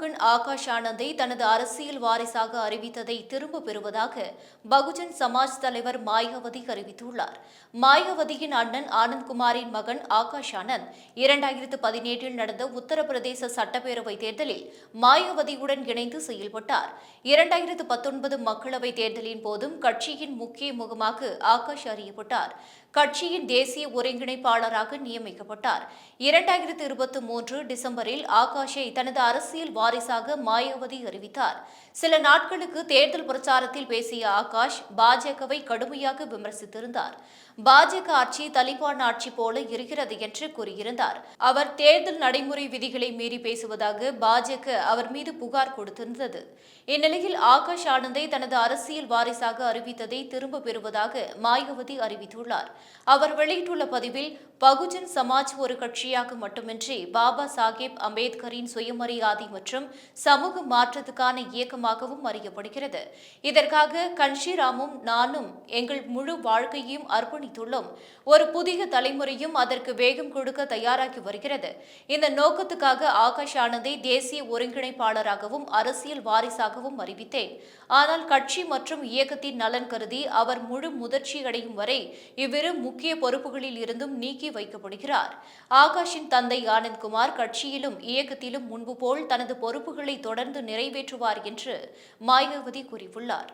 மருமகன் ஆகாஷ் ஆனந்தை தனது அரசியல் வாரிசாக அறிவித்ததை திரும்ப பெறுவதாக பகுஜன் சமாஜ் தலைவர் மாயாவதி அறிவித்துள்ளார். மாயாவதியின் அண்ணன் ஆனந்த்குமாரின் மகன் ஆகாஷ் ஆனந்த் இரண்டாயிரத்து பதினேழில் நடந்த உத்தரப்பிரதேச சட்டப்பேரவை தேர்தலில் மாயாவதியுடன் இணைந்து செயல்பட்டார். இரண்டாயிரத்து பத்தொன்பது மக்களவைத் தேர்தலின் போதும் கட்சியின் முக்கிய முகமாக ஆகாஷ் அறியப்பட்டார். கட்சியின் தேசிய ஒருங்கிணைப்பாளராக நியமிக்கப்பட்டார். இரண்டாயிரத்து இருபத்தி மூன்று டிசம்பரில் ஆகாஷை தனது அரசியல் வாரிசாக மாயாவதி அறிவித்தார். சில நாட்களுக்கு தேர்தல் பிரச்சாரத்தில் பேசிய ஆகாஷ் பாஜகவை கடுமையாக விமர்சித்திருந்தார். பாஜக ஆட்சி தலிபான் ஆட்சி போல இருக்கிறது என்று கூறியிருந்தார். அவர் தேர்தல் நடைமுறை விதிகளை மீறி பேசுவதாக பாஜக அவர் மீது புகார் கொடுத்திருந்தது. இந்நிலையில் ஆகாஷ் ஆனந்தை தனது அரசியல் வாரிசாக அறிவித்ததை திரும்ப பெறுவதாக மாயாவதி அறிவித்துள்ளார். அவர் வெளியிட்டுள்ள பதிவில் பகுஜன் சமாஜ் ஒரு கட்சியாக மட்டுமின்றி பாபா சாஹேப் அம்பேத்கரின் சுயமரியாதை மற்றும் சமூக மாற்றத்துக்கான இயக்கமாகவும் அறியப்படுகிறது. இதற்காக கன்ஷிராமும் நானும் எங்கள் முழு வாழ்க்கையையும் அர்ப்பணித்துள்ளோம். ஒரு புதிய தலைமுறையும் அதற்கு வேகம் கொடுக்க தயாராகி வருகிறது. இந்த நோக்கத்துக்காக ஆகாஷ் ஆனந்தை தேசிய ஒருங்கிணைப்பாளராகவும் அரசியல் வாரிசாகவும் அறிவித்தேன். ஆனால் கட்சி மற்றும் இயக்கத்தின் நலன் கருதி அவர் முழு முதிர்ச்சியடையும் வரை இவ்விரு முக்கிய பொறுப்புகளில் இருந்தும் நீக்கி வைக்கப்படுகிறார். ஆகாஷின் தந்தை ஆனந்த்குமார் கட்சியிலும் இயக்கத்திலும் முன்பு போல் தனது பொறுப்புகளை தொடர்ந்து நிறைவேற்றுவார் என்று மாயாவதி கூறியுள்ளார்.